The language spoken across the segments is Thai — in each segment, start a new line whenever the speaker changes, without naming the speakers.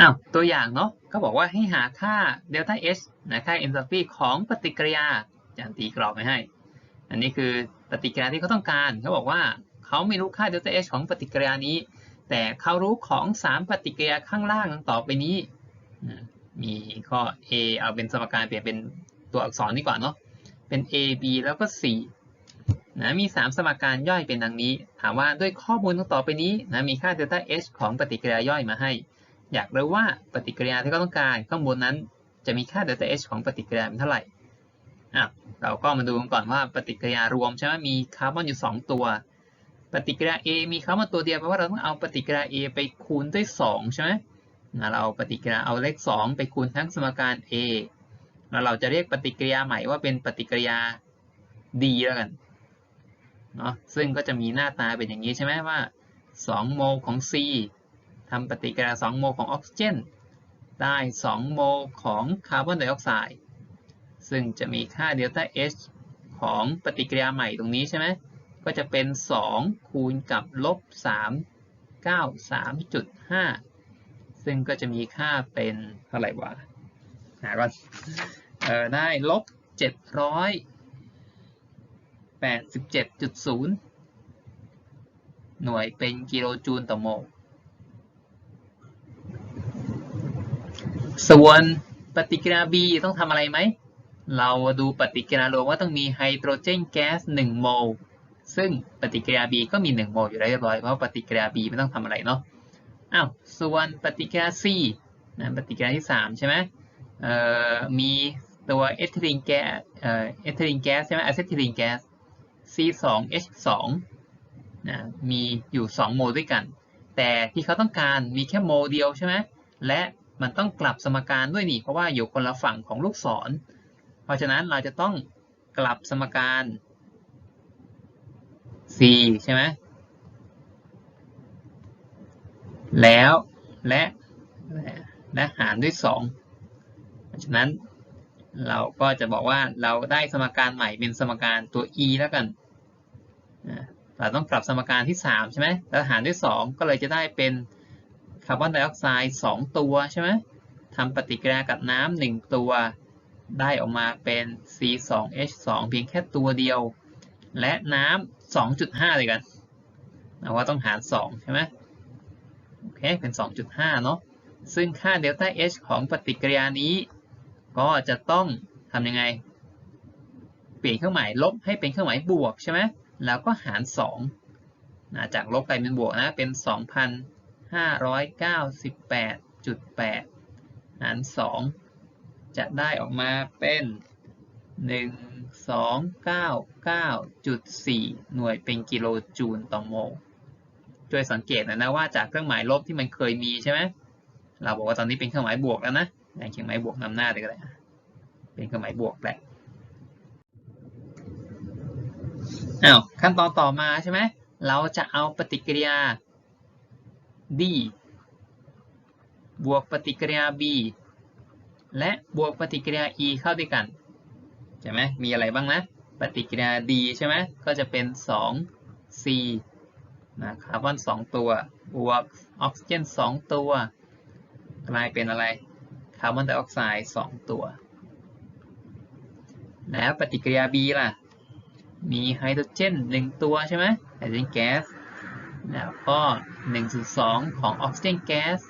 อ้าวตัวอย่างเนาะก็บอกว่าให้หาค่าเดลต้า H นะค่า enthalpy ของปฏิกิริยาอาจารย์ตีกรอบไว้ให้ อันนี้คือปฏิกิริยาที่เขาต้องการเขาบอกว่าเขาไม่รู้ค่าเดลต้า H ของปฏิกิริยานี้ แต่เขารู้ของ 3 ปฏิกิริยาข้างล่างต่อไปนี้ มีข้อ A เอาเป็นสมการเปลี่ยนเป็นตัวอักษรนี้ก่อนเนาะเป็น A B แล้วก็ C นะมี 3 สมการย่อยเป็นดังนี้ ถามว่าด้วยข้อมูลต่อไปนี้นะมีค่าเดลต้า H ของปฏิกิริยาย่อยมาให้ อยากรู้ว่าปฏิกิริยาที่เขาต้องการข้างบนนั้นจะมีค่าเดลต้า H ของปฏิกิริยาเป็นเท่าไหร่อะเราก็มาดูกันก่อนว่าปฏิกิริยารวมใช่ไหมมีคาร์บอนอยู่ 2 ตัว ปฏิกิริยา A มีคาร์บอนตัวเดียวแปลว่าเราต้องเอาปฏิกิริยา A ไปคูณด้วย 2 ใช่ไหมเราเอาปฏิกิริยาเอาเลข 2 ไปคูณทั้งสมการ A แล้วเราจะเรียกปฏิกิริยาใหม่ว่าเป็นปฏิกิริยา D แล้วกันเนาะซึ่งก็จะมีหน้าตาเป็นอย่างนี้ใช่ไหมว่า 2 โมลของ C ทำปฏิกิริยา2โมลของออกซิเจน ได้ 2 โมลของคาร์บอนไดออกไซด์ ซึ่งจะมีค่าเดลต้า H ของปฏิกิริยาใหม่ตรงนี้ใช่ไหม ก็จะเป็น 2 คูณกับลบ 3 9 3.5 ซึ่งก็จะมีค่าเป็นเท่าไหร่วะ หาก่อนเออได้ลบ 787.0 หน่วยเป็นกิโลจูลต่อโมล ส่วนปฏิกิริยา B ต้องทำอะไรไหม เราดูปฏิกิริยารวมว่าต้องมีไฮโดรเจนแก๊ส1โมล ซึ่งปฏิกิริยา B ก็มี 1 โมลอยู่แล้วเรียบร้อย เพราะปฏิกิริยา B ไม่ต้องทำอะไรเนาะ อ้าว ส่วนปฏิกิริยา C นะปฏิกิริยาที่ 3 ใช่ไหมเอ่อ มีตัวเอทิลีนแก๊ส เอ่อ เอทิลีนแก๊สใช่ไหมอะเซทิลีนแก๊ส C2H2 นะ มีอยู่ 2 โมลด้วยกัน แต่ที่เขาต้องการมีแค่โมลเดียวใช่ไหมและ มันต้องกลับสมการด้วยนี่เพราะว่าอยู่คนละฝั่งของลูกศร เพราะฉะนั้นเราจะต้องกลับสมการ c ใช่ไหมแล้วและและหารด้วย 2 เพราะฉะนั้นเราก็จะบอกว่าเราได้สมการใหม่เป็นสมการตัว e แล้วกัน เราต้องกลับสมการที่ 3 ใช่ไหมแล้วหารด้วย 2 ก็เลยจะได้เป็น คาร์บอนไดออกไซด์2ตัวใช่ไหมทำปฏิกิริยากับน้ำหนึ่งตัว ได้ออกมาเป็น C2H2 เพียงแค่ตัวเดียว และน้ำ2.5เลยกันนะว่าต้องหาร 2 ใช่ไหมโอเค เป็น 2.5 เนาะซึ่งค่าเดลต้า H ของปฏิกิริยานี้ ก็จะต้องทำยังไง เปลี่ยนเครื่องหมายลบให้เป็นเครื่องหมายบวกใช่ไหมแล้วก็หาร2นะจากลบกลายเป็นบวกนะ เป็น 598.8 หาร 2 จะได้ออกมาเป็น 1299.4 หน่วยเป็นกิโลจูลต่อโมลช่วยสังเกตนะนะว่าจากเครื่องหมายลบที่มันเคยมีใช่ไหมเราบอกว่าตอนนี้เป็นเครื่องหมายบวกแล้วนะอย่างเครื่องหมายบวกนำหน้าเลยก็ได้นเป็นเครื่องหมายบวกแหละอ้าวขั้นตอนต่อมาใช่ไหมเราจะเอาปฏิกิริยา D บวกปฏิกิริยา B และบวกปฏิกิริยา E เข้าด้วยกันใช่ไหมมีอะไรบ้างนะ ปฏิกิริยา D ใช่ไหมก็จะเป็น 2 C นะคาร์บอน 2 ตัว บวกออกซิเจน 2 ตัว กลายเป็นอะไร คาร์บอนไดออกไซด์ 2 ตัว แล้วปฏิกิริยา B ล่ะ มีไฮโดรเจน 1 ตัวใช่ไหมไฮโดรเจนแก๊ส แล้วก็ 1.2 ของออกซิเจนแก๊ส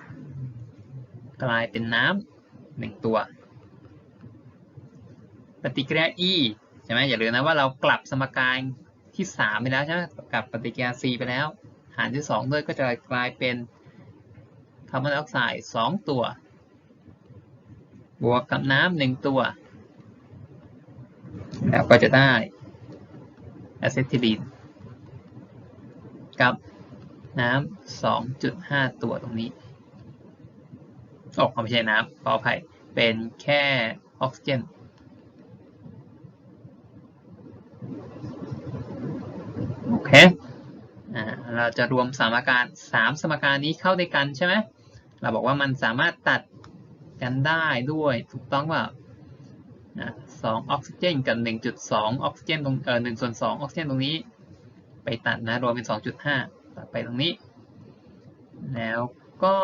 กลายเป็นน้ำหนึ่งตัว ปฏิกิริยา E ใช่ไหมอย่าลืมนะว่าเรากลับสมการที่ 3 ไปแล้วใช่ไหมกลับปฏิกิริยา C ไปแล้ว หารที่2ด้วยก็จะกลายเป็นคาร์บอนไดออกไซด์2ตัว บวกกับน้ำหนึ่งตัว แล้วก็จะได้อะเซทิลีนกับ น้ำ2.5ตัวตรงนี้โอ้ไม่ใช่น้ำขออภัยเป็นแค่ออกซิเจนโอเคอ่าเราจะรวมสมการ3สมการนี้เข้าด้วยกันใช่ไหมเราบอกว่ามันสามารถตัดกันได้ด้วยถูกต้องว่าสองออกซิเจนกับ 1.2 ออกซิเจนตรงเออ1ส่วน2องออกซิเจนตรงนี้ ไปตัดนะรวมเป็น 2.5ตัด ไปตรงนี้ แล้วก็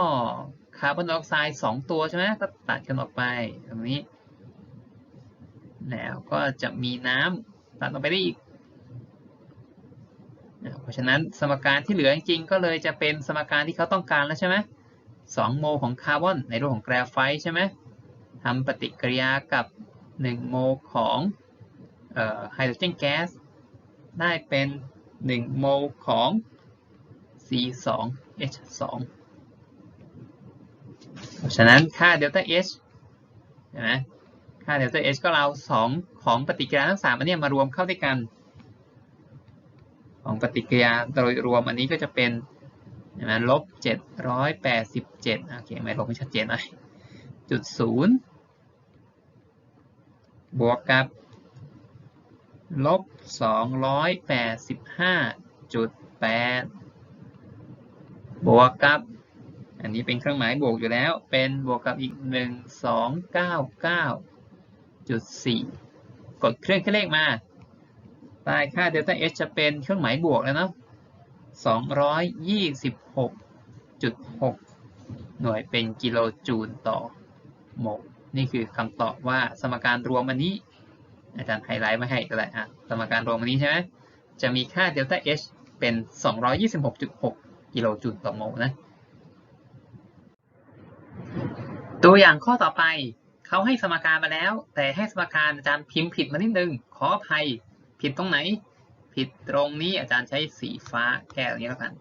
คาร์บอนไดออกไซด์สองตัวใช่ไหมก็ตัดกันออกไปตรงนี้ แล้วก็จะมีน้ำตัดออกไปได้อีก เพราะฉะนั้นสมการที่เหลือจริงๆก็เลยจะเป็นสมการที่เขาต้องการแล้วใช่ไหมสองโมลของคาร์บอนในรูปของแกรไฟต์ใช่ไหมทำปฏิกิริยากับ 1 โมลของไฮโดรเจนแก๊สได้เป็น 1 โมลของ C2H2 เพราะฉะนั้นค่าเดลต้า H เห็นไหมค่าเดลต้า H ก็เรา 2 ของปฏิกิริยาทั้ง3อันนี้มารวมเข้าด้วยกัน ของปฏิกิริยาโดยรวมอันนี้ก็จะเป็นเห็นไหมลบ 787โอเคไม่ลบไม่ชัดเจนหน่อยจุดศูนย์บวกกับลบ 285.8 บวกกับ อันนี้เป็นเครื่องหมายบวกอยู่แล้ว เป็นบวกกับอีก 1299.4 กดเครื่องคิดเลขมาใต้ค่าเดลต้า H จะเป็นเครื่องหมายบวกแล้วเนาะ226.6 หน่วยเป็นกิโลจูลต่อโมลนี่คือคำตอบว่าสมการรวมอันนี้ อาจารย์ไฮไลท์มาให้ก็ได้อะสมการรวมอันนี้ใช่ไหมจะมีค่าเดลต้า H เป็น 226.6 กิโลจูลต่อโมลนะ ตัวอย่างข้อต่อไปเขาให้สมการมาแล้ว แต่ให้สมการอาจารย์พิมพ์ผิดมานิดนึง ขออภัยผิดตรงไหน ผิดตรงนี้อาจารย์ใช้สีฟ้าแค่ตรงนี้แล้วกัน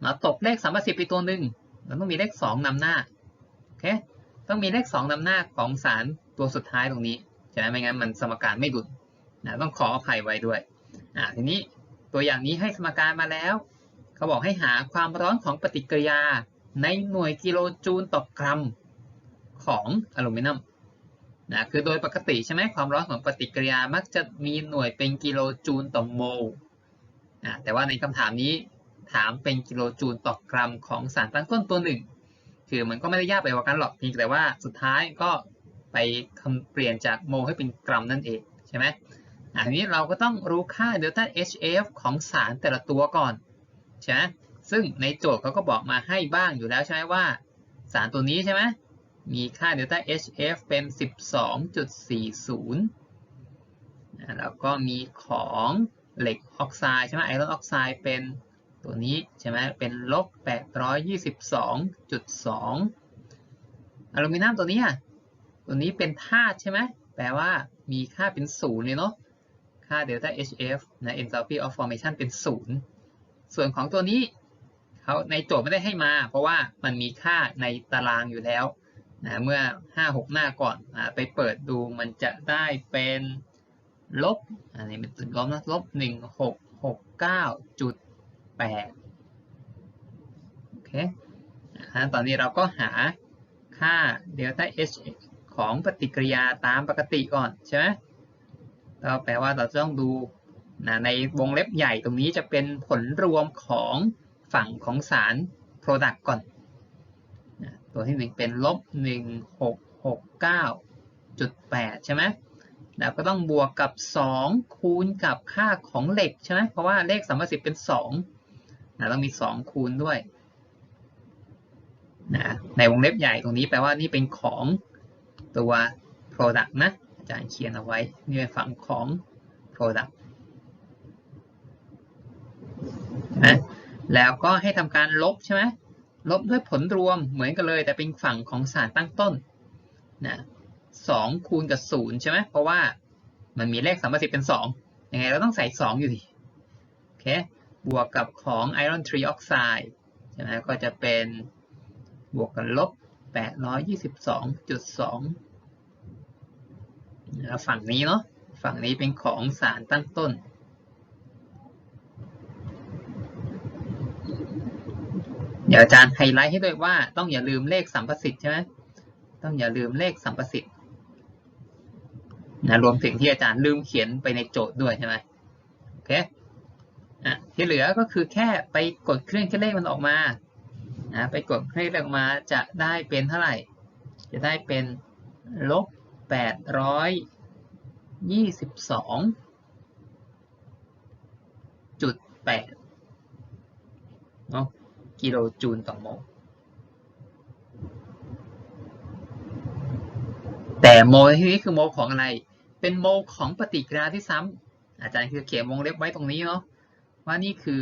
เราตกเลขสามสิบไปตัวหนึ่งเราต้องมีเลขสองนำหน้าโอเคต้องมีเลขสองนำหน้าของสารตัวสุดท้ายตรงนี้ใช่ไมไม่งั้นมันสมการไม่ดุลนะต้องขออภัยไว้ด้วยอ่าทีนี้ตัวอย่างนี้ให้สมการมาแล้ว เขาบอกให้หาความร้อนของปฏิกิริยาในหน่วยกิโลจูลต่อกรัมของอลูมิเนียมนะคือโดยปกติใช่ไหมความร้อนของปฏิกิริยามักจะมีหน่วยเป็นกิโลจูลต่อโมลนะแต่ว่าในคำถามนี้ถามเป็นกิโลจูลต่อกรัมของสารตั้งต้นตัวหนึ่ง คือมันก็ไม่ได้ยากไปกว่ากันหรอกเพียงแต่ว่าสุดท้ายก็ไปคำเปลี่ยนจากโมลให้เป็นกรัมนั่นเองใช่ไหมอันนี้เราก็ต้องรู้ค่าเดลต้า HF ของสารแต่ละตัวก่อน ใช่ไหมซึ่งในโจทย์เขาก็บอกมาให้บ้างอยู่แล้วใช่ไหมว่า สารตัวนี้ใช่ไหมมีค่าเดลต้า HF เป็น 12.40 แล้วก็มีของเหล็กออกไซด์ใช่ไหมไอรอนออกไซด์เป็นตัวนี้ใช่ไหมเป็นลบ 822.2 อลูมิเนียมตัวนี้อะตัวนี้เป็นธาตุใช่ไหมแปลว่ามีค่าเป็นศูนย์เลยเนาะค่าเดลต้า HF นะ enthalpy of formation เป็นศูนย์ ส่วนของตัวนี้เขาในโจทย์ไม่ได้ให้มา เพราะว่ามันมีค่าในตารางอยู่แล้วนะเมื่อ 5-6 หน้าก่อนนะไปเปิดดูมันจะได้เป็นลบอันนี้เป็นลบนะลบ1669.8โอเคนะตอนนี้เราก็หาค่าเดลต้า H ของปฏิกิริยาตามปกติก่อนใช่ไหมก็แปลว่าเราต้องดู นะในวงเล็บใหญ่ตรงนี้จะเป็นผลรวมของฝั่งของสาร Product ก่อนนะตัวที่หนึ่งเป็นลบ 1669.8 ใช่ไหมแล้วก็ต้องบวกกับ 2 คูณกับค่าของเหล็กใช่ไหมเพราะว่าเลขสามสิบเป็น2นะต้องมี 2 คูณด้วยนะในวงเล็บใหญ่ตรงนี้แปลว่านี่เป็นของตัว product นะอาจารย์เขียนเอาไว้นี่เป็นฝั่งของ product นะแล้วก็ให้ทำการลบใช่ไหมลบด้วยผลรวมเหมือนกันเลย แต่เป็นฝั่งของสารตั้งต้นนะสองคูณกับศูนย์ใช่ไหมเพราะว่ามันมีเลขสามสิบเป็นสองยังไงเราต้องใส่สองอยู่ดีโอเคบวกกับของ iron trioxide ใช่ไหมก็จะเป็นบวกกันลบ 822.2แล้วฝั่งนี้เนาะฝั่งนี้เป็นของสารตั้งต้น เดี๋ยวอาจารย์ไฮไลท์ให้ด้วยว่าต้องอย่าลืมเลขสัมประสิทธิ์ใช่ไหมต้องอย่าลืมเลขสัมประสิทธิ์นะรวมถึงที่อาจารย์ลืมเขียนไปในโจทย์ด้วยใช่ไหมโอเคอะที่เหลือก็คือแค่ไปกดเครื่องคิดเลขมันออกมานะไปกดให้เลขมาจะได้เป็นเท่าไหร่ จะได้เป็นลบแปดร้อยยี่สิบสองจุดแปดเนาะ กิโลจูลต่อโมลแต่โมนที่นี้คือโมของอะไร เป็นโมของปฏิกิริยาที่ซ้ำอาจารย์คือเขียนวงเล็บไว้ตรงนี้เนาะว่านี่คือ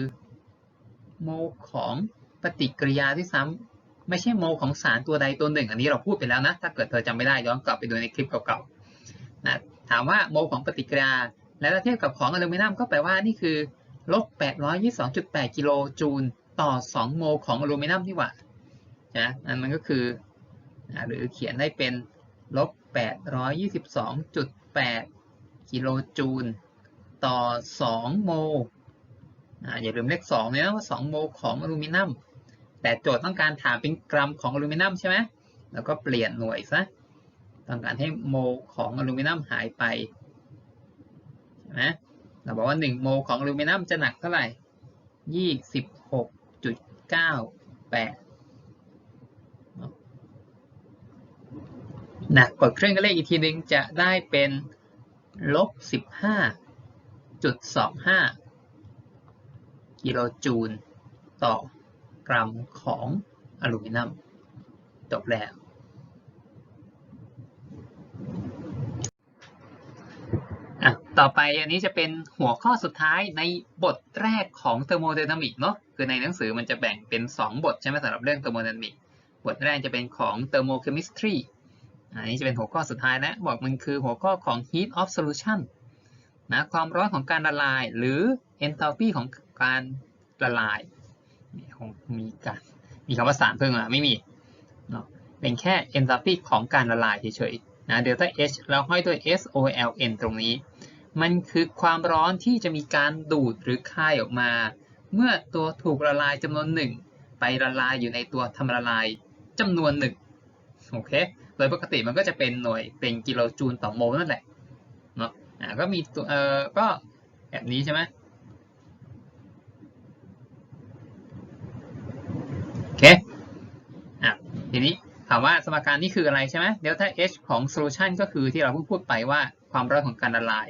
โมของปฏิกิริยาที่ซ้ำไม่ใช่โมของสารตัวใดตัวหนึ่ง อันนี้เราพูดไปแล้วนะ ถ้าเกิดเธอจำไม่ได้ย้อนกลับไปดูในคลิปเก่าๆนะถามว่าโมของปฏิกิริยา แล้วถ้าเทียบกับของอลูมิเนียมก็แปลว่านี่คือลบ822.8 กิโลจูล ต่อ 2 โมลของอลูมิเนียมที่ว่านะอันมันก็คือหรือเขียนได้เป็นลบ822.8 กิโลจูล ต่อ 2 โมลอย่าลืมเลข2เลยนะว่า 2 โมลของอลูมิเนียม แต่โจทย์ต้องการถามเป็นกรัมของอลูมิเนียมใช่ไหมแล้วก็เปลี่ยนหน่วยซะต้องการให้โมลของอลูมิเนียมหายไปใช่ไหมเราบอกว่า 1 โมลของอลูมิเนียมจะหนักเท่าไหร่ 26.98หนักดเครื่องเลขอีกทีหนึ่งจะได้เป็นลบ15.25กิโลจูลต่อกรัมของอลูมิเนียมจบแล้ว อะ ต่อไปอันนี้จะเป็นหัวข้อสุดท้ายในบทแรกของเทอร์โมไดนามิกเนาะคือในหนังสือมันจะแบ่งเป็น 2 บทใช่ไหมสำหรับเรื่องเทอร์โมไดนามิกบทแรกจะเป็นของเทอร์โมเคมิสตรีอันนี้จะเป็นหัวข้อสุดท้ายแล้วบอกมันคือหัวข้อของ heat of solution นะความร้อนของการละลาย หรือ enthalpy ของการละลายนี่คงมีการมีคำว่าสารเพิ่มมาไม่มีเนาะเป็นแค่ enthalpy ของการละลายเฉยๆนะ delta H แล้วห้อยด้วย SOLN ตรงนี้ มันคือความร้อนที่จะมีการดูดหรือคายออกมา เมื่อตัวถูกละลายจำนวนหนึ่งไปละลายอยู่ในตัวทำละลายจำนวนหนึ่งโอเค โดยปกติมันก็จะเป็นหน่วยเป็นกิโลจูลต่อโมลนั่นแหละเนาะอ่าก็มีตัวเอ่อก็แบบนี้ใช่ไหมโอเคอะทีนี้ถามว่าสมการนี้คืออะไรใช่ไหม delta H ของ solution ก็คือที่เราเพิ่งพูดไปว่าความร้อนของการละลาย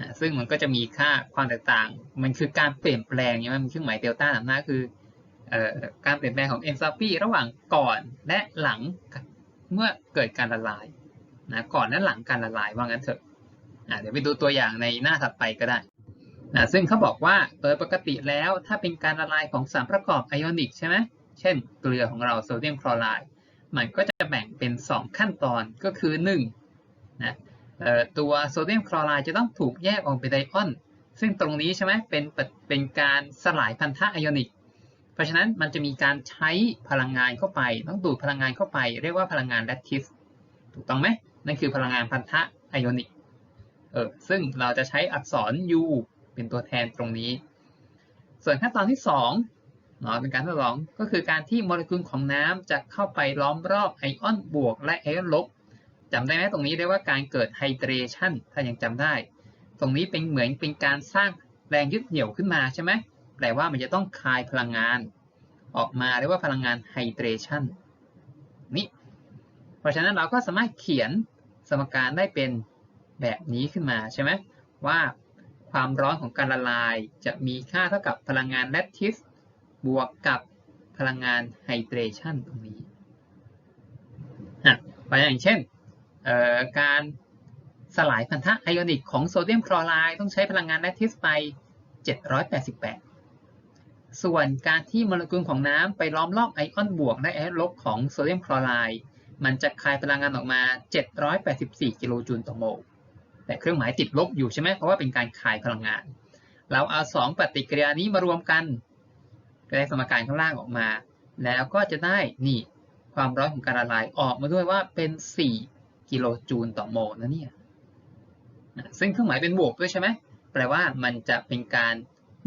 นะซึ่งมันก็จะมีค่าความแตกต่าง มันคือการเปลี่ยนแปลงใช่ไหมมันเครื่องหมายเดลต้านำหน้าคืออการเปลี่ยนแปลงของ enthalpy ระหว่างก่อนและหลังเมื่อเกิดการละลายนะก่อนและหลังการละลายว่างั้นเถอะอะเดี๋ยวไปดูตัวอย่างในหน้าถัดไปก็ได้นะซึ่งเขาบอกว่าโดยปกติแล้วถ้าเป็นการละลายของสารประกอบไอออนิกใช่ไหมเช่น เกลือของเราโซเดียมคลอไรด์มันก็จะแบ่งเป็น 2 ขั้นตอนก็คือ1นะ ตัวโซเดียมคลอไรด์จะต้องถูกแยกออกเป็นไอออน ซึ่งตรงนี้ใช่ไหมเป็นเป็นการสลายพันธะไอออนิก เพราะฉะนั้นมันจะมีการใช้พลังงานเข้าไป ต้องดูดพลังงานเข้าไป เรียกว่าพลังงานแลคทิสถูกต้องไหมนั่นคือพลังงานพันธะไอออนิกเออซึ่งเราจะใช้อักษร U เป็นตัวแทนตรงนี้ ส่วนขั้นตอนที่2เนาะเป็นการทดลองก็คือการที่โมเลกุลของน้ำจะเข้าไปล้อมรอบไอออนบวกและไอออนลบ จำได้ไหมตรงนี้เรียกว่าการเกิดไฮเดรชันถ้ายังจำได้ ตรงนี้เป็นเหมือนเป็นการสร้างแรงยึดเหนี่ยวขึ้นมาใช่ไหมแปลว่ามันจะต้องคายพลังงาน ออกมาเรียกว่าพลังงานไฮเดรชันนี่เพราะฉะนั้นเราก็สามารถเขียนสมการได้เป็นแบบนี้ขึ้นมาใช่ไหมว่าความร้อนของการละลายจะมีค่าเท่ากับพลังงานแลทิสบวกกับพลังงานไฮเดรชันตรงนี้อะไปอย่างเช่น การสลายพันธะไอออนิกของโซเดียมคลอไรด์ต้องใช้พลังงานแลคทิสไป 788 ส่วนการที่โมเลกุลของน้ำไปล้อมรอบไอออนบวกและไอออนลบของโซเดียมคลอไรด์มันจะคายพลังงานออกมา 784 กิโลจูลต่อโมล แต่เครื่องหมายติดลบอยู่ใช่ไหมเพราะว่าเป็นการคายพลังงาน เราเอา 2 ปฏิกิริยานี้มารวมกันก็ได้สมการข้างล่างออกมา แล้วก็จะได้นี่ความร้อนของการละลายออกมาด้วยว่าเป็น 4 กิโลจูลต่อโมลนะเนี่ยซึ่งเครื่องหมายเป็นบวกด้วยใช่ไหมแปลว่ามันจะเป็นการ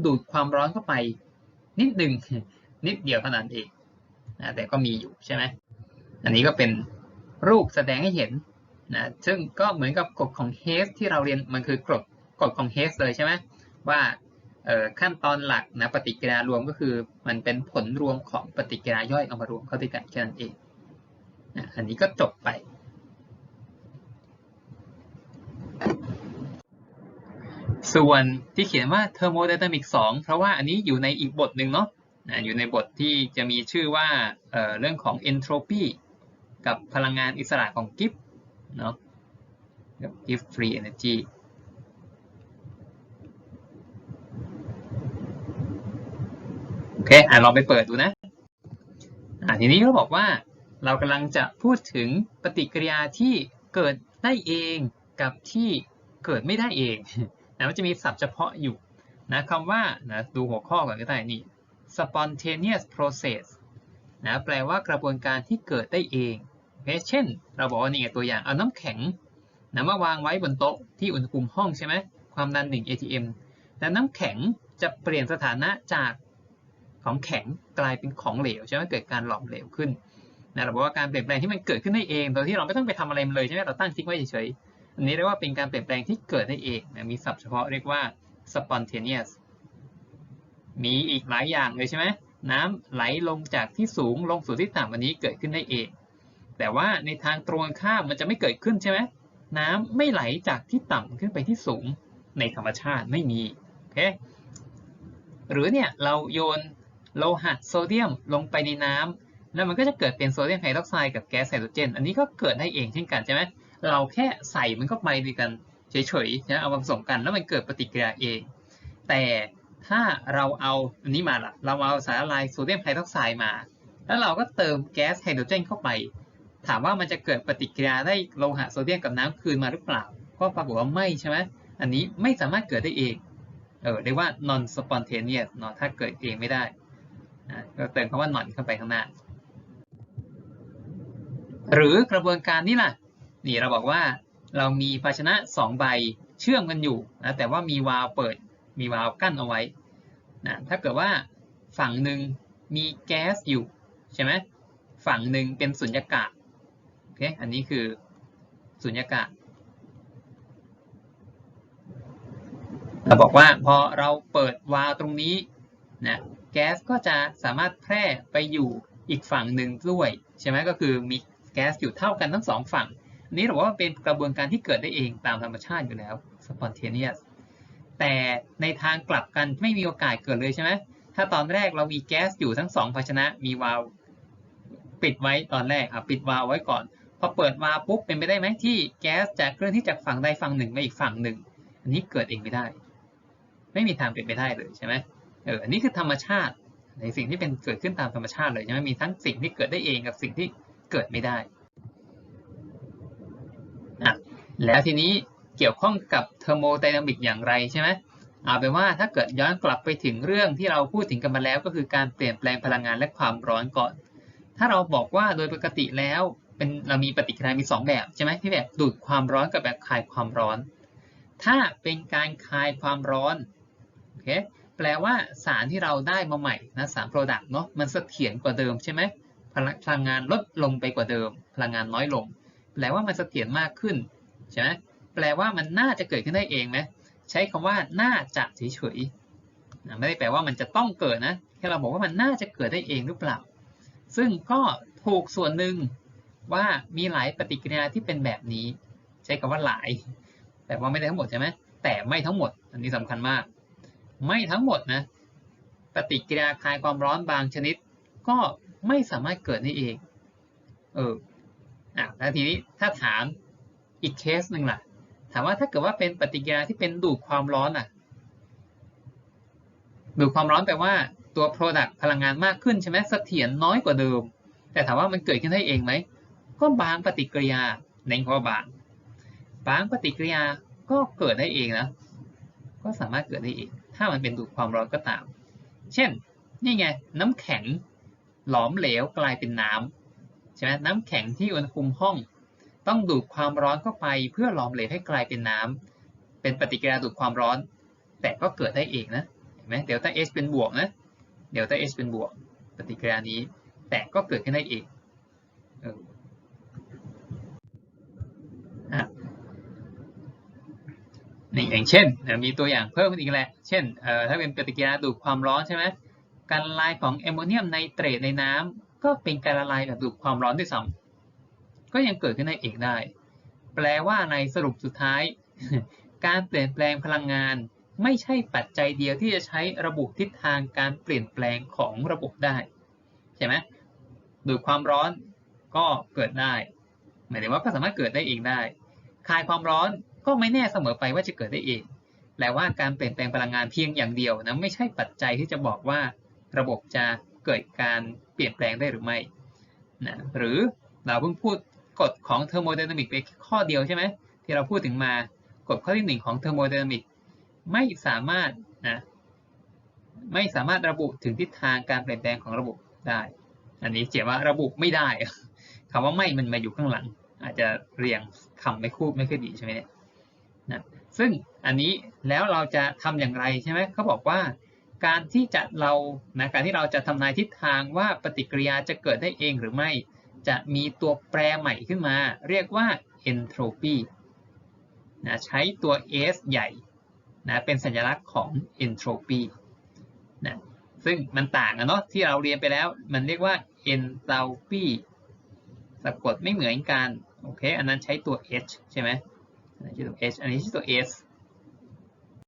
ดูดความร้อนเข้าไปนิดหนึ่งนิดเดียวเท่านั้นเองนะแต่ก็มีอยู่ใช่ไหมอันนี้ก็เป็นรูปแสดงให้เห็นนะซึ่งก็เหมือนกับกฎของเฮสที่เราเรียนมันคือกฎกฎของเฮสเลยใช่ไหมว่าขั้นตอนหลักนะปฏิกิริยารวมก็คือมันเป็นผลรวมของปฏิกิริยาย่อยเอามารวมเข้าด้วยกันแค่นั้นเองนะอันนี้ก็จบไป ส่วนที่เขียนว่า thermodynamic 2 เพราะว่าอันนี้อยู่ในอีกบทหนึ่งเนาะอยู่ในบทที่จะมีชื่อว่าเเรื่องของ entropy กับพลังงานอิสระของกิฟเนาะกับ give free energy โอเคอะลองไปเปิดดูนะอะทีนี้เขาบอกว่าเรากำลังจะพูดถึงปฏิกิริยาที่เกิดได้เอง กับที่เกิดไม่ได้เองนะมันจะมีศัพท์เฉพาะอยู่นะคำว่านะดูหัวข้อก่อนก็ได้นี่ spontaneous process นะแปลว่ากระบวนการที่เกิดได้เองเช่น เราบอกว่านี่ไงตัวอย่างเอาน้ำแข็งนะมาวางไว้บนโต๊ะที่อุณหภูมิห้องใช่ไหมความดัน1 atm แล้วน้ำแข็งจะเปลี่ยนสถานะจากของแข็งกลายเป็นของเหลวใช่ไหมเกิดการหลอมเหลวขึ้นนะเราบอกว่าการเปลี่ยนแปลงที่มันเกิดขึ้นได้เอง โดยที่เราไม่ต้องไปทำอะไรเลยใช่ไหมเราตั้งทิ้งไว้เฉย อันนี้เรียกว่าเป็นการเปลี่ยนแปลงที่เกิดได้เองนะมีศัพท์เฉพาะเรียกว่า spontaneous มีอีกหลายอย่างเลยใช่ไหมน้ำไหลลงจากที่สูงลงสู่ที่ต่ำอันนี้เกิดขึ้นได้เอง แต่ว่าในทางตรงกันข้ามมันจะไม่เกิดขึ้นใช่ไหมน้ำไม่ไหลจากที่ต่ำขึ้นไปที่สูงในธรรมชาติไม่มีโอเคหรือเนี่ยเราโยนโลหะโซเดียมลงไปในน้ำแล้วมันก็จะเกิดเป็นโซเดียมไฮดรอกไซด์กับแก๊สไฮโดรเจน อันนี้ก็เกิดได้เองเช่นกันใช่ไหม เราแค่ใส่มันเข้าไปด้วยกันเฉยๆนะเอามาผสมกันแล้วมันเกิดปฏิกิริยาเอง แต่ถ้าเราเอาอันนี้มาล่ะ เราเอาสารละลายโซเดียมไฮดรอกไซด์มา แล้วเราก็เติมแก๊สไฮโดรเจนเข้าไป ถามว่ามันจะเกิดปฏิกิริยาได้โลหะโซเดียมกับน้ำคืนมาหรือเปล่า ก็ปรากฏว่าไม่ใช่ไหมอันนี้ไม่สามารถเกิดได้เอง เออเรียกว่า non spontaneous เนาะถ้าเกิดเองไม่ได้ก็เติมคำว่า non เข้าไปข้างหน้า หรือกระบวนการนี้ล่ะ นี่เราบอกว่าเรามีภาชนะสองใบเชื่อมกันอยู่นะแต่ว่ามีวาล์วเปิดมีวาล์วกั้นเอาไว้นะถ้าเกิดว่าฝั่งหนึ่งมีแก๊สอยู่ใช่ไหมฝั่งหนึ่งเป็นสุญญากาศโอเคอันนี้คือสุญญากาศเราบอกว่าพอเราเปิดวาล์วตรงนี้นะแก๊สก็จะสามารถแพร่ไปอยู่อีกฝั่งหนึ่งด้วยใช่ไหมก็คือมีแก๊สอยู่เท่ากันทั้งสองฝั่ง นี้เราบอกว่าเป็นกระบวนการที่เกิดได้เองตามธรรมชาติอยู่แล้ว spontaneous แต่ในทางกลับกันไม่มีโอกาสเกิดเลยใช่ไหมถ้าตอนแรกเรามีแก๊สอยู่ทั้งสองภาชนะมีวาล์วปิดไว้ตอนแรกอะปิดวาล์วไว้ก่อนพอเปิดวาล์วปุ๊บเป็นไปได้ไหมที่แก๊สจะเคลื่อนที่จากฝั่งใดฝั่งหนึ่งไปอีกฝั่งหนึ่ง อันนี้เกิดเองไม่ได้ ไม่มีทางเป็นไปได้เลยใช่ไหมเอออันนี้คือธรรมชาติ ในสิ่งที่เป็นเกิดขึ้นตามธรรมชาติเลยใช่ไหมมีทั้งสิ่งที่เกิดได้เองกับสิ่งที่เกิดไม่ได้ แล้วทีนี้เกี่ยวข้องกับเทอร์โมไดนามิกอย่างไรใช่ไหมเอาเป็นว่าถ้าเกิดย้อนกลับไปถึงเรื่องที่เราพูดถึงกันมาแล้ว ก็คือการเปลี่ยนแปลงพลังงานและความร้อนก่อน ถ้าเราบอกว่าโดยปกติแล้วเป็นเรามีปฏิกิริยามี 2 แบบใช่ไหมที่แบบดูดความร้อนกับแบบคายความร้อน ถ้าเป็นการคายความร้อนโอเคแปลว่าสารที่เราได้มาใหม่นะสารโปรดักต์เนาะมันเสถียรกว่าเดิมใช่ไหมพลังงานลดลงไปกว่าเดิม พลังงานน้อยลง แปลว่ามันเสถียรมากขึ้น ใช่ไหมแปลว่ามันน่าจะเกิดขึ้นได้เองไหมใช้คำว่าน่าจะเฉยๆไม่ได้แปลว่ามันจะต้องเกิดนะแค่เราบอกว่ามันน่าจะเกิดได้เองหรือเปล่า ซึ่งก็ถูกส่วนหนึ่งว่ามีหลายปฏิกิริยาที่เป็นแบบนี้ ใช้คำว่าหลาย แต่ว่าไม่ได้ทั้งหมดใช่ไหมแต่ไม่ทั้งหมด อันนี้สำคัญมาก ไม่ทั้งหมดนะ ปฏิกิริยาคลายความร้อนบางชนิด ก็ไม่สามารถเกิดได้เอง เอออะแล้วทีนี้ถ้าถาม อีกเคสหนึ่งล่ะ ถามว่าถ้าเกิดว่าเป็นปฏิกิริยาที่เป็นดูดความร้อนอะ ดูดความร้อนแปลว่าตัว Product พลังงานมากขึ้นใช่ไหมเสถียรน้อยกว่าเดิม แต่ถามว่ามันเกิดขึ้นได้เองไหม ก็บางปฏิกิริยาเน้นว่าบาง บางปฏิกิริยาก็เกิดได้เองนะ ก็สามารถเกิดได้เอง ถ้ามันเป็นดูดความร้อนก็ตาม เช่น นี่ไง น้ำแข็งหลอมเหลวกลายเป็นน้ำใช่ไหมน้ำแข็งที่อุณหภูมิห้อง ต้องดูดความร้อนเข้าไปเพื่อหลอมเหลวให้กลายเป็นน้ำเป็นปฏิกิริยาดูดความร้อน แต่ก็เกิดได้เองนะเห็นไหมเดลต้า H เป็นบวกนะเดลต้า H เป็นบวก ปฏิกิริยานี้ แต่ก็เกิดขึ้นได้เองเออนี่อย่างเช่นมีตัวอย่างเพิ่มอีกแหละ เช่นถ้าเป็นปฏิกิริยาดูดความร้อนใช่ไหมการละลายของแอมโมเนียมไนเตรตในน้ำก็เป็นการละลายแบบดูดความร้อนด้วยซ้ำ ก็ยังเกิดขึ้นได้เองได้ แปลว่าในสรุปสุดท้าย การเปลี่ยนแปลงพลังงาน ไม่ใช่ปัจจัยเดียวที่จะใช้ระบุทิศทางการเปลี่ยนแปลงของระบบได้ใช่ไหมโดูดความร้อนก็เกิดได้หมายถึงว่าก็สามารถเกิดได้เองได้คลายความร้อนก็ไม่แน่เสมอไปว่าจะเกิดได้เองแปลว่าการเปลี่ยนแปลงพลังงานเพียงอย่างเดียวนะไม่ใช่ปัจจัยที่จะบอกว่าระบบจะเกิดการเปลี่ยนแปลงได้หรือไม่นะหรือเราเพิ่งพูด กฎของเทอร์โมไดนามิกไปข้อเดียวใช่ไหมที่เราพูดถึงมากฎข้อที่หนึ่งของเทอร์โมไดนามิกไม่สามารถนะไม่สามารถระบุถึงทิศทางการเปลี่ยนแปลงของระบบได้ อันนี้เขียนว่าระบุไม่ได้คำว่าไม่มันมาอยู่ข้างหลัง อาจจะเรียงคำไม่คู่ไม่ค่อยดีใช่ไหมเนี่ยนะซึ่งอันนี้แล้วเราจะทำอย่างไรใช่ไหมเขาบอกว่าการที่จะเรานะการที่เราจะทำนายทิศทางว่าปฏิกิริยาจะเกิดได้เองหรือไม่ จะมีตัวแปรใหม่ขึ้นมา เรียกว่า entropy นะใช้ตัว s ใหญ่นะเป็นสัญลักษณ์ของ entropy นะซึ่งมันต่างกันเนาะที่เราเรียนไปแล้ว มันเรียกว่า enthalpy สะกดไม่เหมือนกัน โอเค อันนั้นใช้ตัว h ใช่ไหมใช้ตัว h อันนี้ใช้ตัว s